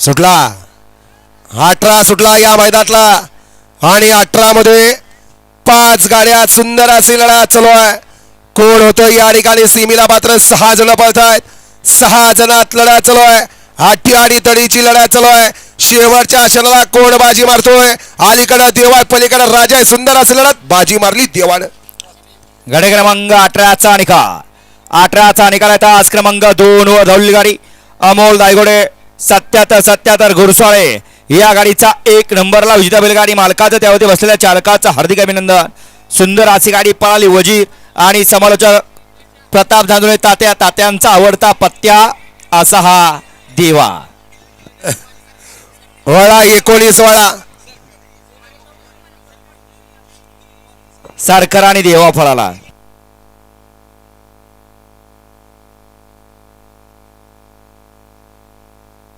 सुटला. अठरा सुटला या मैदानातला. आणि अठरा मध्ये पाच गाड्या सुंदर अशी लढा चालू आहे. कोण होतं? या ठिकाणी सीमेला मात्र सहा जण पळत आहेत सहा जणात लढा चालू आहे. आठी आणि तडीची लढा चालू आहे. शेवटच्या क्षणाला कोण बाजी मारतोय? अलीकडं देवा पलीकडं राजा आहे. सुंदर अशी लढत. बाजी मारली देवानं. गडे क्रमांक अठराचा निकाल. अठराचा निकाल आहे आज क्रमांक दोन वर धावली गाडी अमोल दायगोडे सत्याहत्तर सत्याहत्तर घुरसाळे या गाडीचा एक नंबरला विजेता बैलगाडी मालकाचं त्यावरती बसलेल्या चालकाचं हार्दिक अभिनंदन. सुंदर अशी गाडी पळाली वजीर आणि समालोचक प्रताप धांदुळे तात्या तात्यांचा आवडता पत्त्या असा हा देवा. वळा एकोणीस वळा सारकर आणि देवा फळाला.